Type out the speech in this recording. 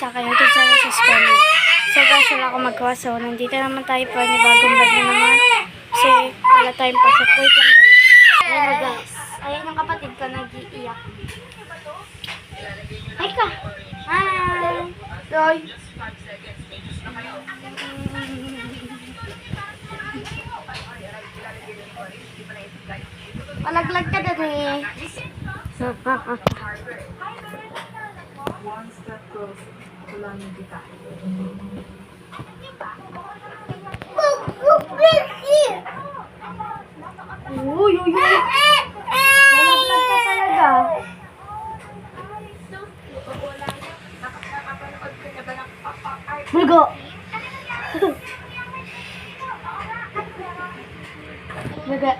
sa akin. Ito sana sa school. So guys, wala akong magawa. So nandito naman tayo po. Ni bagong vlog na naman. Kasi wala tayong pasok. Wait lang guys. Ayan na guys. Ayan yung kapatid ko nag-iiyak. Hi ka. Hi. Roy. Palaglag ka din eh. One step closer. Tulangin kita. Uy, uy, uy. Nalaglag ka talaga. Bulgo! Bulgo! Bulgo!